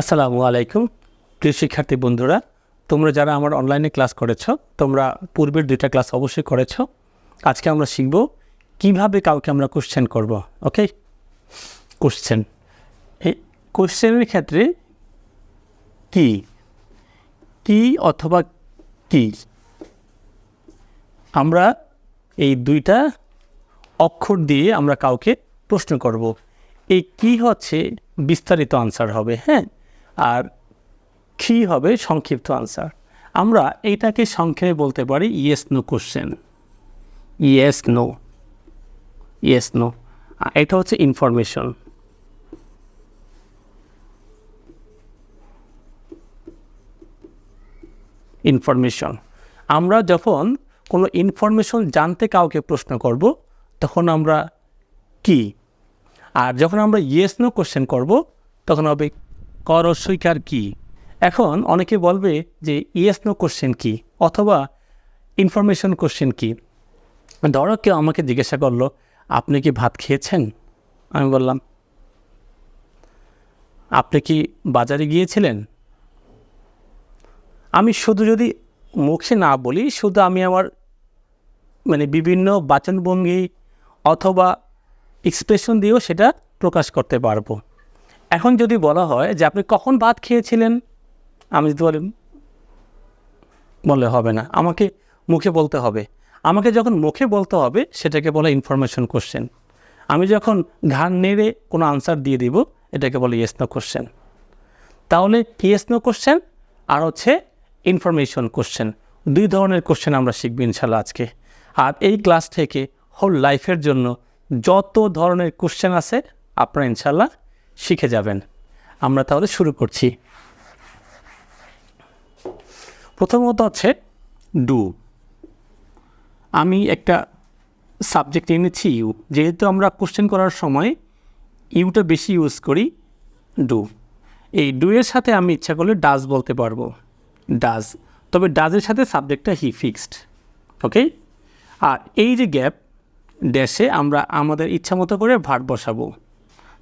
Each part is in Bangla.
আসসালামু আলাইকুম, প্রিয় শিক্ষার্থী বন্ধুরা। তোমরা যারা আমার অনলাইনে ক্লাস করেছ, তোমরা পূর্বের দুইটা ক্লাস অবশ্যই করেছ। আজকে আমরা শিখব কীভাবে কাউকে আমরা কোশ্চেন করব ওকে কোশ্চেন এই কোশ্চেনের ক্ষেত্রে কি? কি অথবা কি? আমরা এই দুইটা অক্ষর দিয়ে আমরা কাউকে প্রশ্ন করব। এই কি হচ্ছে বিস্তারিত আনসার হবে হ্যাঁ? আর কি হবে সংক্ষিপ্ত আনসার আমরা এইটাকে সংক্ষেপে বলতে পারি yes no question yes no yes no এটা হচ্ছে ইনফরমেশন ইনফরমেশন আমরা যখন কোনো ইনফরমেশন জানতে কাউকে প্রশ্ন করব, তখন আমরা কি? আর যখন আমরা ইয়েস নো কোশ্চেন করব, তখন হবে কর অস্বীকার কি? এখন অনেকে বলবে যে ইয়েস নো কোশ্চেন কি অথবা ইনফরমেশন কোশ্চেন কি। ধরো কেউ আমাকে জিজ্ঞাসা করল, আপনি কি ভাত খেয়েছেন? আমি বললাম, আপনি কি বাজারে গিয়েছিলেন? আমি শুধু যদি মুখে না বলি, শুধু আমি আমার মানে বিভিন্ন বাচনভঙ্গি অথবা এক্সপ্রেশন দিয়েও সেটা প্রকাশ করতে পারব। এখন যদি বলা হয় যে আপনি কখন ভাত খেয়েছিলেন? আমি যদি বলি, বললে হবে না। আমাকে মুখে বলতে হবে। আমাকে যখন মুখে বলতে হবে, সেটাকে বলে ইনফরমেশন কোশ্চেন আমি যখন ঘাড় নেড়ে কোনো আনসার দিয়ে দিব, এটাকে বলে ইয়েস নো কোশ্চেন তাহলে ইয়েস নো কোশ্চেন আর হচ্ছে ইনফরমেশন কোশ্চেন দুই ধরনের কোশ্চেন আমরা শিখব ইনশাল্লাহ আজকে। আর এই ক্লাস থেকে হোল লাইফের জন্য যত ধরনের কোশ্চেন আছে, আপনারা ইনশাল্লাহ শিখে যাবেন। আমরা তাহলে শুরু করছি। প্রথমত হচ্ছে ডু আমি একটা সাবজেক্ট এনেছি ইউ যেহেতু আমরা কোশ্চেন করার সময় ইউটা বেশি ইউজ করি ডু এই ডু এর সাথে আমি ইচ্ছা করলে ডাজ বলতে পারব। ডাজ তবে ডাজের সাথে সাবজেক্টটা হি ফিক্সড ওকে আর এই যে গ্যাপ ড্যাশে আমরা আমাদের ইচ্ছা মতো করে ভাট বসাবো।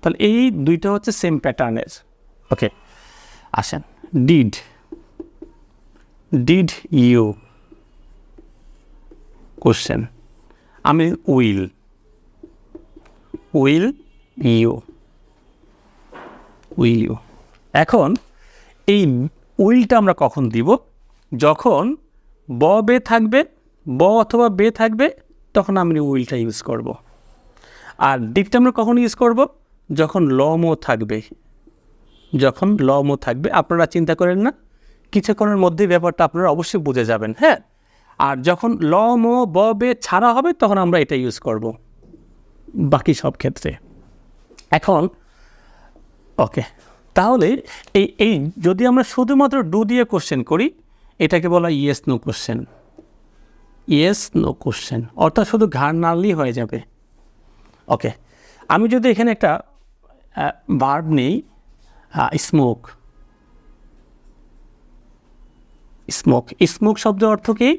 তাহলে এই দুইটা হচ্ছে সেম প্যাটার্নের ওকে আসেন। ডিড ডিড ইউ কোশ্চেন আমি will will you will you এখন এই উইলটা আমরা কখন দিব? যখন ব বে থাকবে, ব অথবা বে থাকবে, তখন আমি উইলটা ইউজ করব। আর ডিপটা আমরা কখন ইউজ করব? যখন লমও থাকবে, যখন লমও থাকবে, আপনারা চিন্তা করেন না, কিছুক্ষণের মধ্যে ব্যাপারটা আপনারা অবশ্যই বুঝে যাবেন হ্যাঁ? আর যখন লম ও ব বে ছাড়া হবে, তখন আমরা এটা ইউজ করব, বাকি সব ক্ষেত্রে। এখন, ওকে, তাহলে এই এই যদি আমরা শুধুমাত্র ডু দিয়ে কোশ্চেন করি, এটাকে বলা yes no question yes no question অর্থাৎ শুধু ঘাড় নাড়লেই হয়ে যাবে। ওকে, আমি যদি এখানে একটা বার্ব নেই স্মোক স্মোক স্মোক শব্দের অর্থ কি?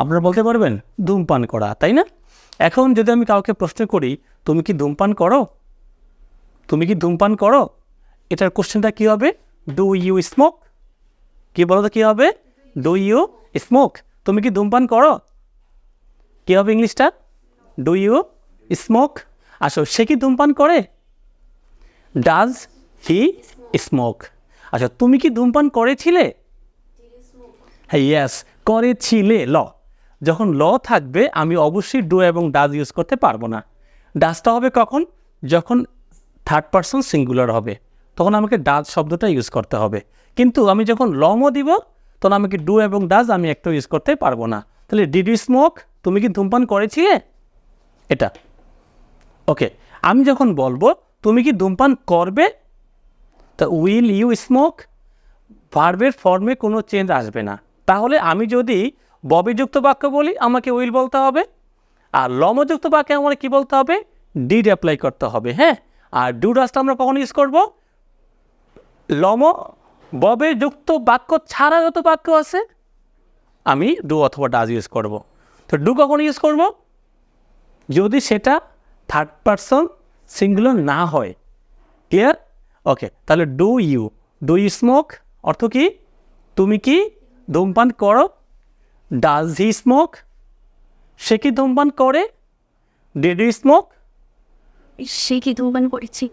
আপনারা বলতে পারবেন, ধূমপান করা, তাই না? এখন যদি আমি কাউকে প্রশ্ন করি, তুমি কি ধূমপান করো? তুমি কি ধূমপান করো? এটার কোশ্চেনটা কী হবে? ডু ইউ স্মোক কী বলো তো কী হবে? ডু ইউ স্মোক তুমি কি ধূমপান করো? কী হবে ইংলিশটা? ডু ইউ স্মোক আসো, সে কি ধূমপান করে? ডাজ হি স্মোক আচ্ছা তুমি কি ধূমপান করেছিলে? হ্যাঁ ইয়াস করেছিলে ল। যখন ল থাকবে, আমি অবশ্যই ডু এবং ডাজ ইউজ করতে পারব না। ডাজটা হবে কখন? যখন থার্ড পারসন সিঙ্গুলার হবে। তখন আমাকে ডাজ শব্দটা ইউজ করতে হবে। কিন্তু আমি যখন লমও দিব, তখন আমাকে ডু এবং ডাজ আমি একটা ইউজ করতে পারব না। তাহলে ডিড ইউ স্মোক তুমি কি ধূমপান করেছিলে? এটা। ওকে আমি যখন বলব, তুমি কি ধূমপান করবে? তা উইল ইউ স্মোক ভার্বের ফর্মে কোনো চেঞ্জ আসবে না। তাহলে আমি যদি ববিযুক্ত বাক্য বলি, আমাকে উইল বলতে হবে। আর লমযুক্ত বাক্যে আমার কি বলতে হবে? ডিড অ্যাপ্লাই করতে হবে হ্যাঁ? আর ডু ডাসটা আমরা কখন ইউজ করব? লম ববে যুক্ত বাক্য ছাড়া যত বাক্য আছে, আমি ডু অথবা ডাজ ইউজ করব। তো ডু কখন ইউজ করব? যদি সেটা থার্ড পারসন সিঙ্গুলার না হয়। ক্লিয়ার ওকে তাহলে do you do you smoke অর্থ কি? তুমি কি ধূমপান করো? ডাজ হি স্মোক সে কি ধূমপান করে? ডিড ইউ স্মোক সে কি ধূমপান করেছি?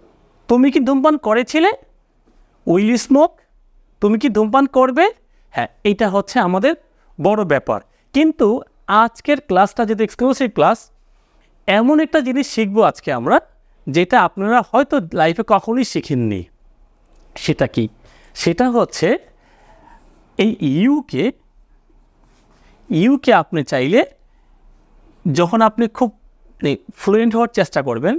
তুমি কি ধূমপান করেছিলে? উইল ইউ স্মোক তুমি কি ধূমপান করবে? হ্যাঁ এইটা হচ্ছে আমাদের বড় ব্যাপার। কিন্তু আজকের ক্লাসটা যেহেতু এক্সক্লুসিভ ক্লাস এমন একটা জিনিস শিখব আজকে আমরা, যেটা আপনারা হয়তো লাইফে কখনোই শিখেননি। সেটা কি? সেটা হচ্ছে, এই ইউকে ইউকে আপনি চাইলে যখন আপনি খুব ফ্লুয়েন্ট হওয়ার চেষ্টা করবেন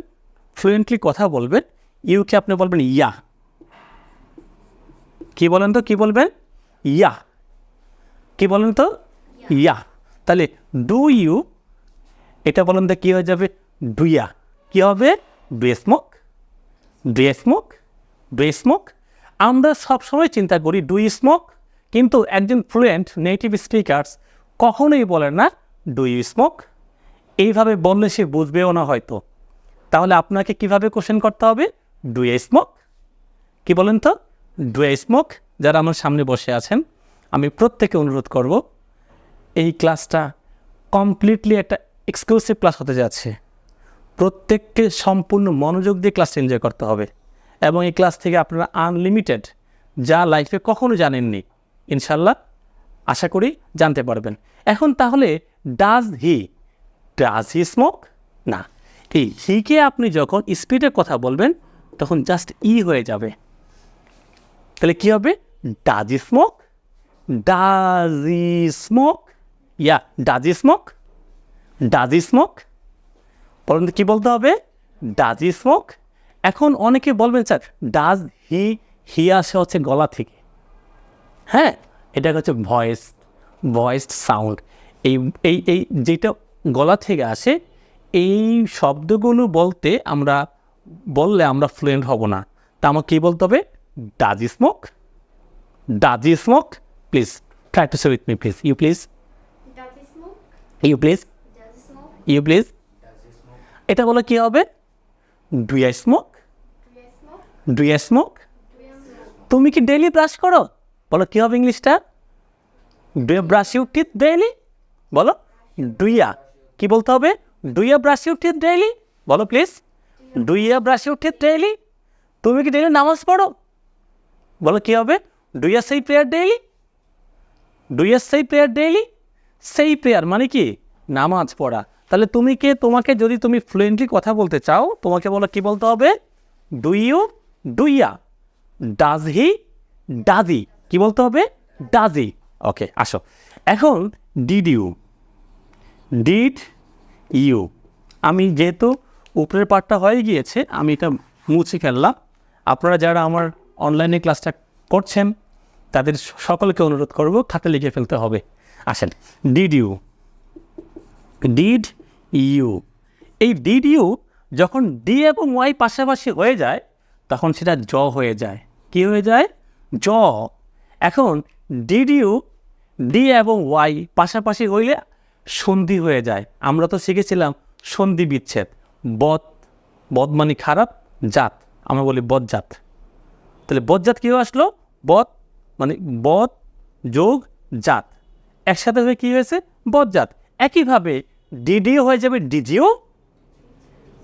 ফ্লুয়েন্টলি কথা বলবেন ইউকে আপনি বলবেন ইয়া কি বলেন তো, কি বলবেন? ইয়া কি বলেন তো? ইয়া তাহলে ডু ইউ এটা বলেন তো কী হয়ে যাবে? ডুইয়া। কী হবে? Do smoke do smoke do smoke আমরা সবসময় চিন্তা করি ডু স্মোক কিন্তু একজন ফ্লুয়েন্ট নেটিভ স্পিকার্স কখনোই বলে না ডু স্মোক এইভাবে বললে সে বুঝবেও না হয়তো। তাহলে আপনাকে কীভাবে কোশ্চেন করতে হবে? ডু এ স্মোক কি বলেন তো? ডু এ স্মোক যারা আমার সামনে বসে আছেন, আমি প্রত্যেকে অনুরোধ করব, এই ক্লাসটা কমপ্লিটলি একটা এক্সক্লুসিভ ক্লাস হতে যাচ্ছে। প্রত্যেককে সম্পূর্ণ মনোযোগ দিয়ে ক্লাসটা এনজয় করতে হবে। এবং এই ক্লাস থেকে আপনারা আনলিমিটেড যা লাইফে কখনো জানেননি ইনশাল্লাহ আশা করি জানতে পারবেন। এখন তাহলে does he does he smoke না। এই হিকে আপনি যখন স্পিডে কথা বলবেন, তখন জাস্ট ই হয়ে যাবে। তাহলে কী হবে? Does he smoke does he smoke yeah does he smoke does smoke বলুন তো কী বলতে হবে? ডাজ স্মোক এখন অনেকে বলবেন স্যার ডাজ হি হি আসে হচ্ছে গলা থেকে। হ্যাঁ এটা হচ্ছে ভয়েস ভয়েসড সাউন্ড এই এই এই যেটা গলা থেকে আসে এই শব্দগুলো বলতে আমরা বললে আমরা ফ্লুয়েন্ট হব না। তা আমাকে কী বলতে হবে? Does smoke does smoke please try to say with me please you please? You please? You please এটা বলে কী হবে? Do I smoke do I smoke? তুমি কি ডেইলি ব্রাশ করো? বলো কী হবে ইংলিশটা? Do brush you teeth daily বলো। ডুইয়া কি বলতে হবে? Do you brush you teeth daily বলো please do you brush you teeth daily তুমি কি ডেইলি নামাজ পড়ো? বলো কী হবে? Do you say prayer daily do you say prayer daily say prayer মানে কি? নামাজ পড়া। তাহলে তুমি কে? তোমাকে যদি তুমি ফ্লুয়েন্টলি কথা বলতে চাও, তোমাকে বলো, কি বলতে হবে? ডু ইউ ডুইয়া ডাজ হি ডাজি কি বলতে হবে? ডাজি ওকে আসো। এখন ডিড ইউ ডিড ইউ আমি যেহেতু উপরের পার্টটা হয়ে গিয়েছে, আমি এটা মুছে ফেললাম। আপনারা যারা আমার অনলাইনে ক্লাসটা করছেন, তাদের সকলকে অনুরোধ করব, খাতে লিখে ফেলতে হবে। আসেন। Did you did you. এই ডিড ইউ যখন ডি এবং ওয়াই পাশাপাশি হয়ে যায়, তখন সেটা জ হয়ে যায়। কি হয়ে যায়? জ। এখন ডিড ইউ ডি এবং ওয়াই পাশাপাশি হইলে সন্ধি হয়ে যায়। আমরা তো শিখেছিলাম সন্ধি বিচ্ছেদ। বদ বদ মানে খারাপ, জাত। আমরা বলি বদজাত তাহলে বদজাত কী আসলো? বদ মানে বদ যোগ জাত। একসাথে হয়ে কী হয়েছে? বদজাত একইভাবে ডিডিও হয়ে যাবে ডিজিও?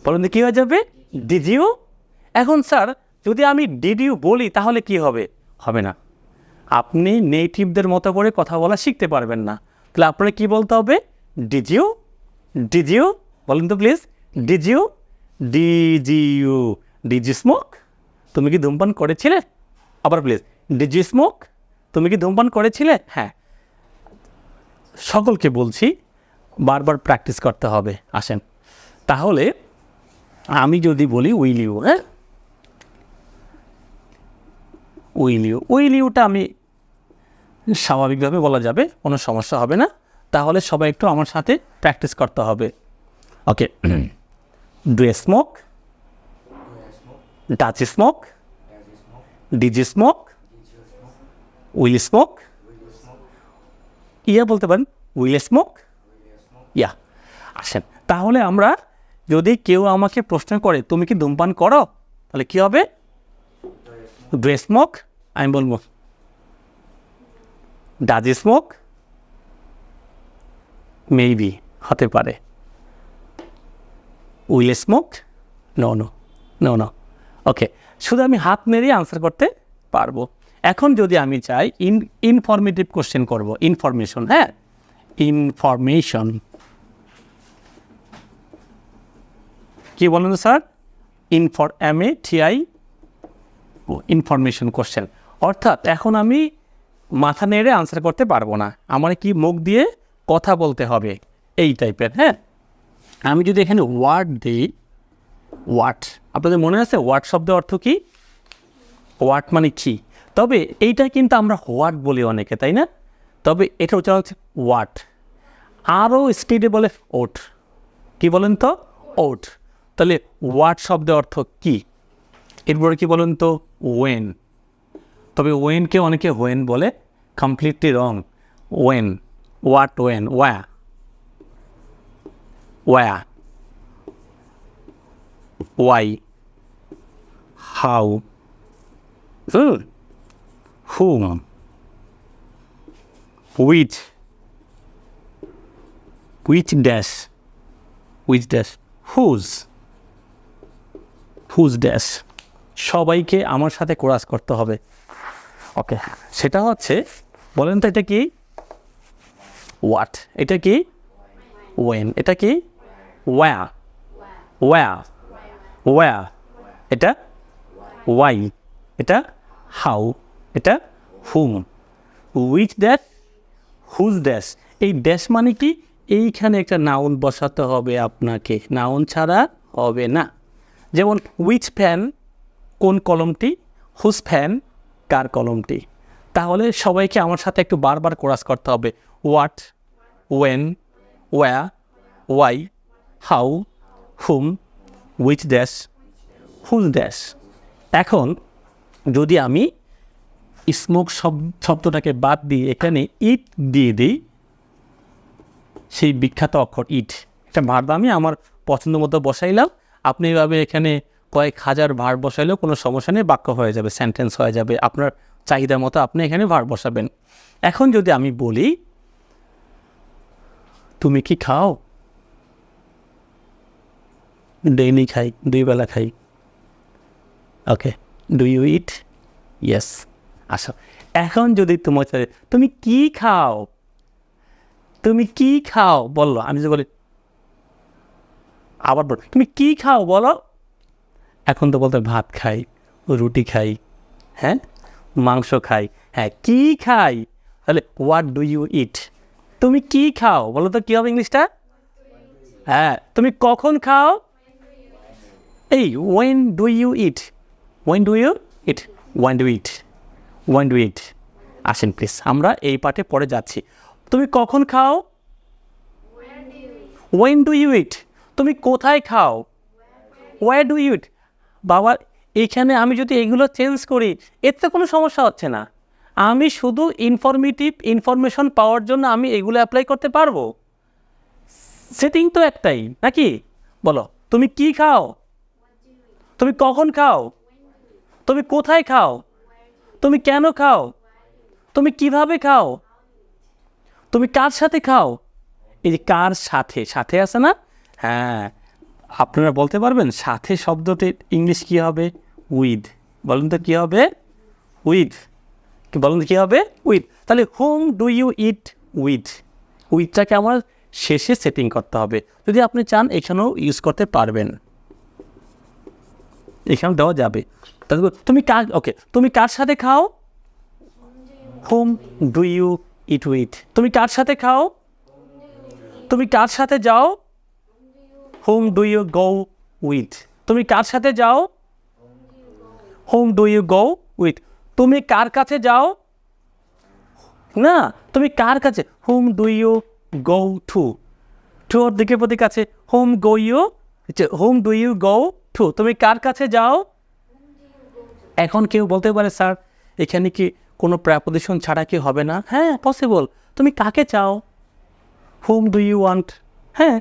বলুন কী হয়ে যাবে? ডিজিও? এখন স্যার, যদি আমি ডিডিও বলি, তাহলে কি হবে? হবে না। আপনি নেটিভদের মতো করে কথা বলা শিখতে পারবেন না। তাহলে আপনার কি বলতে হবে? Did you? Did you? বলুন তো please. Did you? Did you. Did you smoke? তুমি কি ধূমপান করেছিলে? আবার প্লিজ। DG smoke? তুমি কি ধূমপান করেছিলে? হ্যাঁ। সকলকে বলছি বারবার প্র্যাকটিস করতে হবে। আসেন। তাহলে আমি যদি বলি উইল ইউ হ্যাঁ? উইল ইউ উইল ইউটা আমি স্বাভাবিকভাবে বলা যাবে, কোনো সমস্যা হবে না। তাহলে সবাই একটু আমার সাথে প্র্যাকটিস করতে হবে। Okay do a smoke does smoke did smoke will smoke ইয়া বলতে পারেন। উইল স্মোক ইয়া, আসেন। তাহলে আমরা যদি কেউ আমাকে প্রশ্ন করে, তুমি কি ধূমপান করো? তাহলে কি হবে? ডু স্মোক আমি বলব ডাজ স্মোক মেবি হতে পারে। Will smoke no no no no okay শুধু আমি হাত মেরেই আনসার করতে পারব। এখন যদি আমি চাই ইন ইনফরমেটিভ কোশ্চেন করব ইনফরমেশন হ্যাঁ? ইনফরমেশন কি বলেন তো sir? Information information question অর্থাৎ এখন আমি মাথা নেড়ে আনসার করতে পারব না। আমার কি মুখ দিয়ে কথা বলতে হবে? এই টাইপের হ্যাঁ? আমি যদি এখানে ওয়ার্ড দিই ওয়াট আপনাদের মনে আছে? ওয়াট শব্দের অর্থ কি? ওয়াট মানে কি? তবে এইটা কিন্তু আমরা হোয়াট বলি অনেকে, তাই না? তবে এটা উচ্চারণ হচ্ছে ওয়াট আরও স্পিডে বলে ওট কি বলেন তো? ওট তাহলে ওয়াট শব্দের অর্থ কি? এরপরে কি বলুন তো? ওয়েন তবে ওয়েনকে অনেকে ওয়েন বলে completely wrong when what when where where why how whom with with dash with dash whose whose dash সবাইকে আমার সাথে কোরাস করতে হবে। ওকে সেটা হচ্ছে, বলেন তো এটা কি? হোয়াট এটা কি? ওয়েন এটা কি? ওয়া ওয়া ওয়া এটা? ওয়াই এটা? হাউ এটা? Whom with that whose dash এই ড্যাশ মানে কি? এইখানে একটা নাউন বসাতে হবে আপনাকে। নাউন ছাড়া হবে না। যেমন উইচ ফ্যান কোন কলমটি হুজ ফ্যান কার কলমটি। তাহলে সবাইকে আমার সাথে একটু বারবার কোরাস করতে হবে। What when where why how whom which dash whose dash এখন যদি আমি স্মোক শব্দটাকে বাদ দিয়ে এখানে ইট দিয়ে দিই, সেই বিখ্যাত অক্ষর ইট একটা ভার্ব আমি আমার পছন্দ মতো বসাইলাম। আপনি এভাবে এখানে কয়েক হাজার ভার বসাইলেও কোনো সমস্যা নেই, বাক্য হয়ে যাবে সেন্টেন্স হয়ে যাবে, আপনার চাহিদা মতো আপনি এখানে ভার বসাবেন। এখন যদি আমি বলি, তুমি কি খাও? ডেইলি খাই, দুই বেলা খাই। Okay, do you eat? Yes, আসো। এখন যদি তোমার তুমি কি খাও? তুমি কি খাও? বলল, আমি যে বলি আবার বলো, তুমি কি খাও বলো? এখন তো বলতে ভাত খাই, রুটি খাই হ্যাঁ? মাংস খাই হ্যাঁ কি খাই? তাহলে হোয়াট ডু ইউ ইট তুমি কি খাও? বলো তো কী হবে ইংলিশটা? হ্যাঁ তুমি কখন খাও? এই when do you eat when do you eat when do eat when do eat আসেন প্লিজ আমরা এই পার্টে পরে যাচ্ছি। তুমি কখন খাও? ওয়েন ডু ইউ ইট তুমি কোথায় খাও? ওয়ার ডু ইট বাবা এইখানে আমি যদি এগুলো চেঞ্জ করি এতে কোনো সমস্যা হচ্ছে না। আমি শুধু ইনফরমেটিভ ইনফরমেশন পাওয়ার জন্য আমি এগুলো অ্যাপ্লাই করতে পারব। সেটিং তো একটাই, নাকি? বলো, তুমি কি খাও? তুমি কখন খাও? তুমি কোথায় খাও? তুমি কেন খাও? তুমি কীভাবে খাও? তুমি কার সাথে খাও? এই যে কার সাথে? সাথে আছে না? হ্যাঁ আপনারা বলতে পারবেন সাথে শব্দটির ইংলিশ কী হবে? উইথ বলুন তো কী হবে? উইথ কি বলুন তো কী হবে? উইথ তাহলে whom do you eat with উইথটাকে আমার শেষে সেটিং করতে হবে। যদি আপনি চান, এখানেও ইউজ করতে পারবেন। এখানেও দেওয়া যাবে। তাহলে তুমি কার ওকে তুমি কার সাথে খাও? Whom do you eat with তুমি কার সাথে খাও? তুমি কার সাথে যাও? Whom do you go with তুমি কার সাথে যাও? Whom do you go with তুমি কার কাছে যাও? না, তুমি কার কাছে? Whom do you go to to ওর দিকে প্রতি কাছে whom go you whom do you go to তুমি কার কাছে যাও? এখন কেউ বলতে পারে, স্যার, এখানে কি কোনো প্রাপোজিশন ছাড়া কি হবে না? হ্যাঁ পসিবল তুমি কাকে চাও? হোম ডু ইউ ওয়ান্ট হ্যাঁ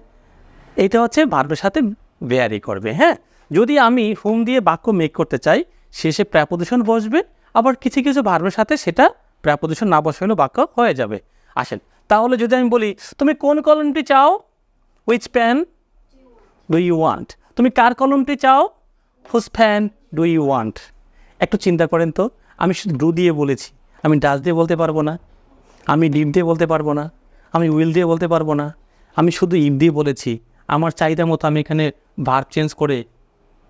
এটা হচ্ছে ভার্বের সাথে ভেয়ারি করবে হ্যাঁ? যদি আমি হুম দিয়ে বাক্য মেক করতে চাই, শেষে প্র্যাপোজিশন বসবে, আবার কিছু কিছু ভার্বের সাথে সেটা প্র্যাপোজিশন না বসালেও বাক্য হয়ে যাবে। আসেন, তাহলে যদি আমি বলি, তুমি কোন কলমটি চাও? Which pen do you want তুমি কার কলমটি চাও? হুস ফ্যান ডু ইউ ওয়ান্ট একটু চিন্তা করেন তো, আমি শুধু ডু দিয়ে বলেছি, আমি ডাচ দিয়ে বলতে পারব না, আমি ডিম দিয়ে বলতে পারব না, আমি উইল দিয়ে বলতে পারব না, আমি শুধু ইফ দিয়ে বলেছি। আমার চাহিদা মতো আমি এখানে ভার্ব চেঞ্জ করে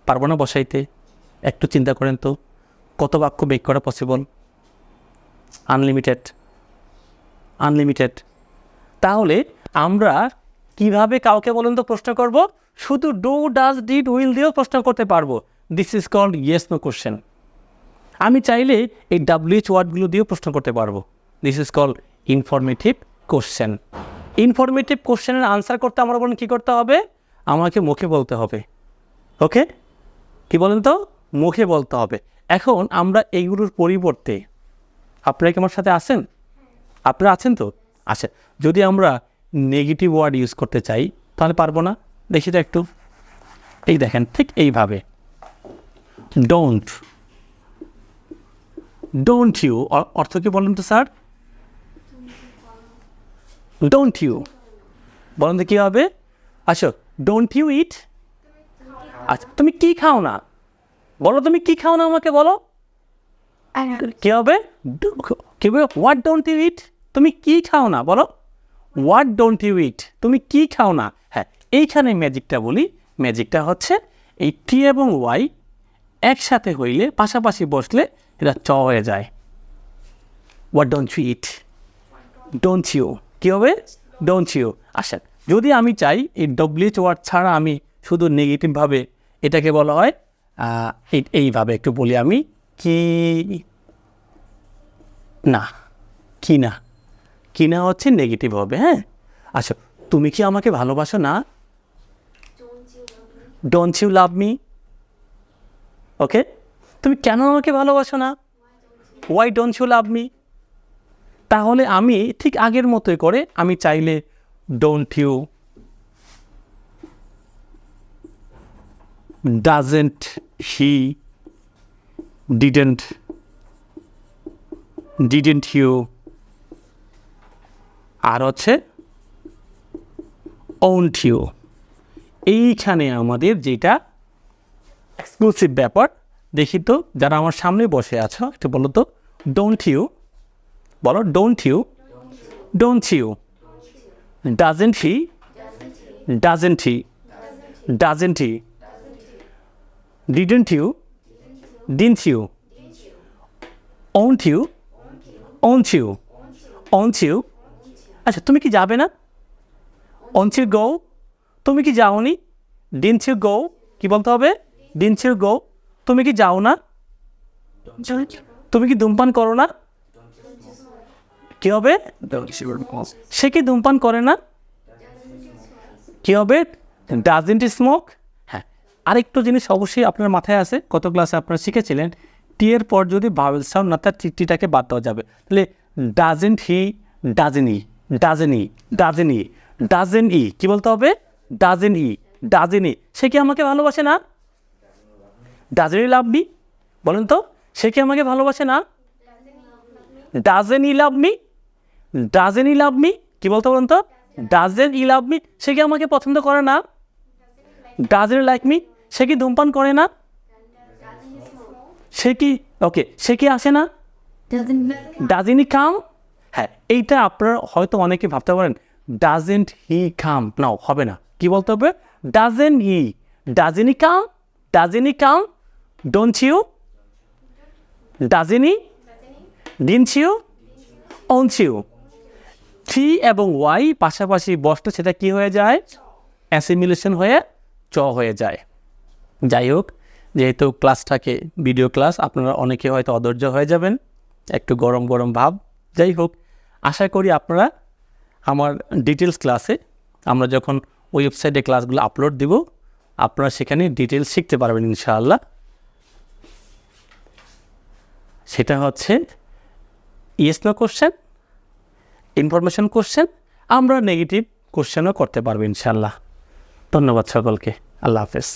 পারব না বসাইতে। একটু চিন্তা করেন তো, কত বাক্য বেক করা পসিবল আনলিমিটেড আনলিমিটেড তাহলে আমরা কীভাবে কাউকে বলেন তো প্রশ্ন করব? শুধু ডু ডাজ ডিড উইল দিয়েও প্রশ্ন করতে পারব। This is called yes no question আমি চাইলে এই ডাব্লিউএইচ ওয়ার্ডগুলো দিয়েও প্রশ্ন করতে পারব। This is called informative question informative কোশ্চেনের আনসার করতে আমার বলেন কী করতে হবে? আমাকে মুখে বলতে হবে। ওকে? কি বলেন তো? মুখে বলতে হবে। এখন আমরা এইগুলোর পরিবর্তে আপনারা কি আমার সাথে আছেন? আপনারা আছেন তো? আচ্ছা যদি আমরা নেগেটিভ ওয়ার্ড ইউজ করতে চাই, তাহলে পারব না? দেখি তো একটু। এই দেখেন, ঠিক এইভাবে। ডোন্ট ডোন্ট ইউ অর্থ কি বলেন তো, স্যার? ডোন্ট ইউ বলেন তো কী হবে? আচ্ছা ডোন্ট ইউ ইট আচ্ছা তুমি কি খাও না? বলো তুমি কি খাও না আমাকে বলো। কি হবে? কি হবে? হোয়াট ডোন্ট ইউ ইট তুমি কি খাও না? বলো। হোয়াট ডোন্ট ইউ ইট তুমি কি খাও না? হ্যাঁ এইখানে ম্যাজিকটা বলি। ম্যাজিকটা হচ্ছে এই টি এবং ওয়াই একসাথে হইলে পাশাপাশি বসলে এটা চ হয়ে যায়। What don't you eat don't you কী হবে? ডোন্ট ইউ আচ্ছা যদি আমি চাই, এই ডব্লিউচ ওয়ার্ড ছাড়া আমি শুধু নেগেটিভভাবে এটাকে বলা হয় এই- এইভাবে একটু বলি আমি, কি না কি না কি না হচ্ছে নেগেটিভ হবে হ্যাঁ? আচ্ছা তুমি কি আমাকে ভালোবাসো না? Don't you love me okay তুমি কেন আমাকে ভালোবাসো না? Why don't you love me তাহলে আমি ঠিক আগের মতোই করে আমি চাইলে don't you doesn't he didn't didn't you আর হচ্ছে ওন্ট ইউ এইখানে আমাদের যেটা এক্সক্লুসিভ ব্যাপার, দেখি তো যারা আমার সামনে বসে আছো, একটু বলো তো ডোন্ট ইউ বলো don't you don't you doesn't he doesn't he doesn't he didn't you didn't you won't you won't you won't you আচ্ছা তুমি কি যাবে না? ওন্ট ইউ গো তুমি কি যাওনি? ডিন্ট ইউ গো কি বলতে হবে? ডিন্ট ইউ গো তুমি কি যাও না? তুমি কি ধূমপান করো না? কি হবে? সে কি ধূমপান করে না? কি হবে? ডাজেন্ট স্মোক হ্যাঁ। আরেকটু জিনিস অবশ্যই আপনার মাথায় আছে, কত ক্লাসে আপনারা শিখেছিলেন, টি এর পর যদি ভাওয়েল সাউন্ড না তার টিটিটাকে বাদ দেওয়া যাবে। তাহলে ডাজেন্ট হি ডাজেন ই ডাজেন ই ডাজেন ই ডাজেন ই কী বলতে হবে? ডাজেন ই ডাজেন ই সে কি আমাকে ভালোবাসে না? ডাজেন ই লাভ মি বলেন তো, সে কি আমাকে ভালোবাসে না? ডাজেন ই লাভ মি ডাজেন ই লাভ মি কি বলতে বলুন তো? ডাজেন ই লাভ মি সে কি আমাকে পছন্দ করে না? ডাজেন লাইক মি সে কি ধূমপান করে না? সে কি ওকে সে কি আসে না? ডাজেন ই কাম হ্যাঁ এইটা আপনারা হয়তো অনেকে ভাবতে পারেন ডাজেন্ট হি কাম নাও হবে না। কি বলতে হবে? Doesn't he doesn't he come doesn't he come don't you doesn't he didn't you three এবং ওয়াই পাশাপাশি বসলে সেটা কি হয়ে যায়? অ্যাসিমিলেশন হয়ে চ হয়ে যায়। যাই হোক, যেহেতু ক্লাসটাকে ভিডিও ক্লাস আপনারা অনেকে হয়তো অধৈর্য হয়ে যাবেন। একটু গরম গরম ভাব। যাই হোক, আশা করি আপনারা আমার ডিটেলস ক্লাসে আমরা যখন ওয়েবসাইটে ক্লাসগুলো আপলোড দিব, আপনারা সেখানে ডিটেলস শিখতে পারবেন ইনশাআল্লাহ। সেটা হচ্ছে yes no question information question আমরা নেগেটিভ কোশ্চেনও করতে পারব ইনশাল্লাহ ধন্যবাদ সকলকে। আল্লাহ হাফেজ।